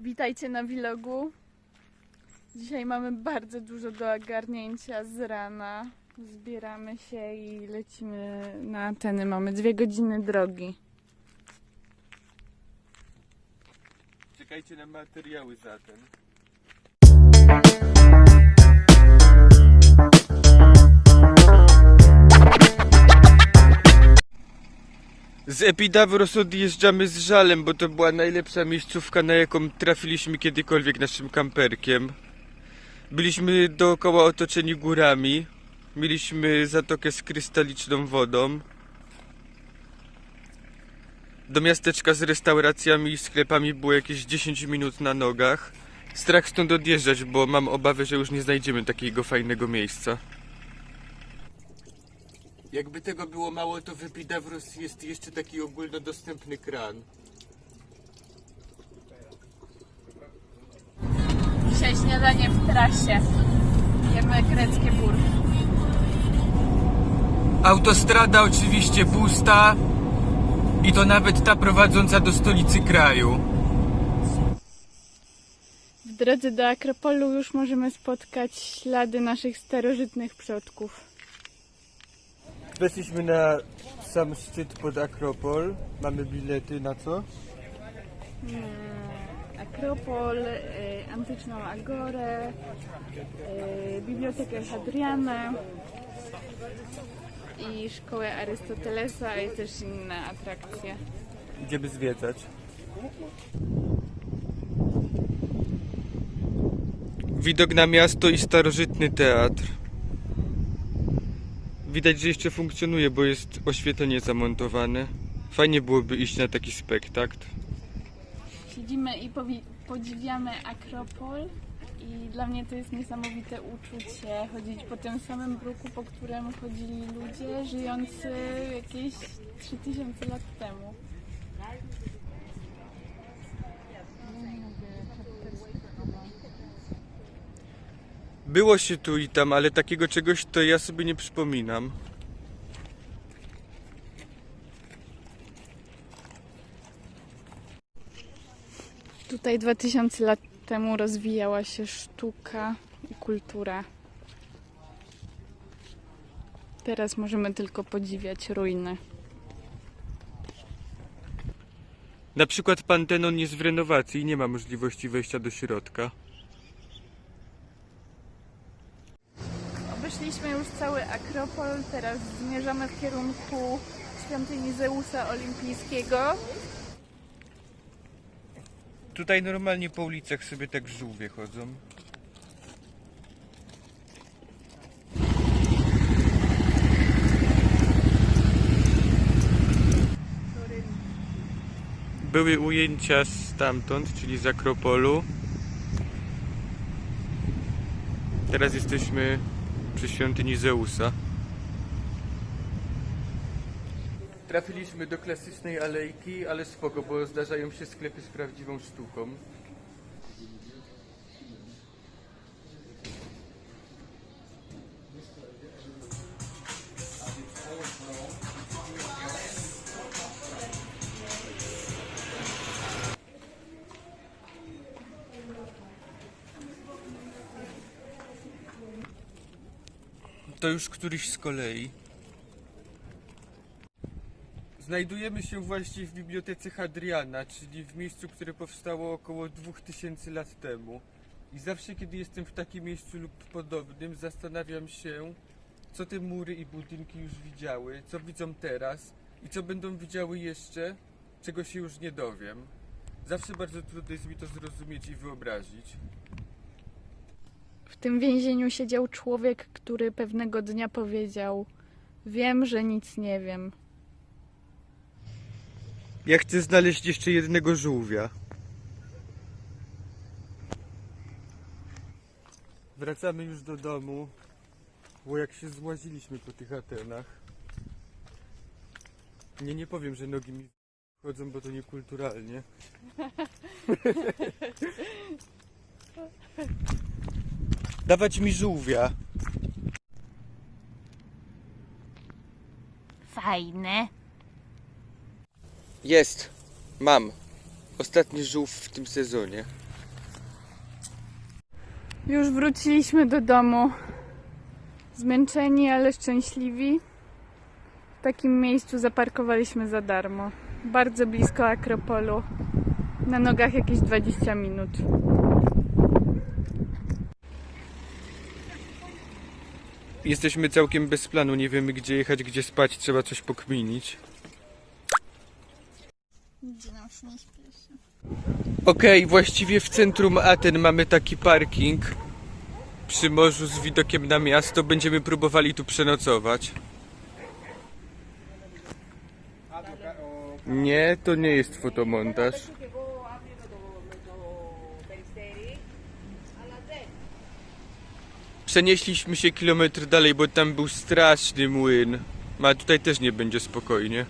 Witajcie na vlogu. Dzisiaj mamy bardzo dużo do ogarnięcia z rana. Zbieramy się i lecimy na Ateny. Mamy dwie godziny drogi. Czekajcie na materiały zatem. Z Epidavros odjeżdżamy z żalem, bo to była najlepsza miejscówka, na jaką trafiliśmy kiedykolwiek naszym kamperkiem. Byliśmy dookoła otoczeni górami. Mieliśmy zatokę z krystaliczną wodą. Do miasteczka z restauracjami i sklepami było jakieś 10 minut na nogach. Strach stąd odjeżdżać, bo mam obawę, że już nie znajdziemy takiego fajnego miejsca. Jakby tego było mało, to w Epidavros jest jeszcze taki ogólnodostępny kran. Dzisiaj śniadanie w trasie. Jemy greckie burki. Autostrada oczywiście pusta i to nawet ta prowadząca do stolicy kraju. W drodze do Akropolu już możemy spotkać ślady naszych starożytnych przodków. Weszliśmy na sam szczyt pod Akropol. Mamy bilety na co? Akropol, y, antyczną agorę, y, bibliotekę Hadriana i szkołę Arystotelesa i też inne atrakcje. Idziemy zwiedzać. Widok na miasto i starożytny teatr. Widać, że jeszcze funkcjonuje, bo jest oświetlenie zamontowane. Fajnie byłoby iść na taki spektakl. Siedzimy i podziwiamy Akropol i dla mnie to jest niesamowite uczucie chodzić po tym samym bruku, po którym chodzili ludzie żyjący jakieś 3000 lat temu. Było się tu i tam, ale takiego czegoś to ja sobie nie przypominam. Tutaj 2000 lat temu rozwijała się sztuka i kultura. Teraz możemy tylko podziwiać ruiny. Na przykład Pantenon jest w renowacji i nie ma możliwości wejścia do środka. Obeszliśmy już cały Akropol, teraz zmierzamy w kierunku świątyni Zeusa Olimpijskiego. Tutaj normalnie po ulicach sobie tak żółwie chodzą. Były ujęcia stamtąd, czyli z Akropolu. Teraz jesteśmy przy świątyni Zeusa. Trafiliśmy do klasycznej alejki, ale spoko, bo zdarzają się sklepy z prawdziwą sztuką. To już któryś z kolei. Znajdujemy się właśnie w bibliotece Hadriana, czyli w miejscu, które powstało około 2000 lat temu. I zawsze, kiedy jestem w takim miejscu lub podobnym, zastanawiam się, co te mury i budynki już widziały, co widzą teraz i co będą widziały jeszcze, czego się już nie dowiem. Zawsze bardzo trudno jest mi to zrozumieć i wyobrazić. W tym więzieniu siedział człowiek, który pewnego dnia powiedział: Wiem, że nic nie wiem. Ja chcę znaleźć jeszcze jednego żółwia. Wracamy już do domu, bo jak się złaziliśmy po tych Atenach. Nie, nie powiem, że nogi mi chodzą, bo to niekulturalnie. Dawać mi żółwia. Fajne. Jest. Mam. Ostatni żółw w tym sezonie. Już wróciliśmy do domu. Zmęczeni, ale szczęśliwi. W takim miejscu zaparkowaliśmy za darmo. Bardzo blisko Akropolu. Na nogach jakieś 20 minut. Jesteśmy całkiem bez planu, nie wiemy gdzie jechać, gdzie spać, trzeba coś pokminić. Nigdzie nam się nie śpieszy. Okej, właściwie w centrum Aten mamy taki parking przy morzu z widokiem na miasto. Będziemy próbowali tu przenocować. Nie, to nie jest fotomontaż. Przenieśliśmy się kilometr dalej, bo tam był straszny młyn. A tutaj też nie będzie spokojnie.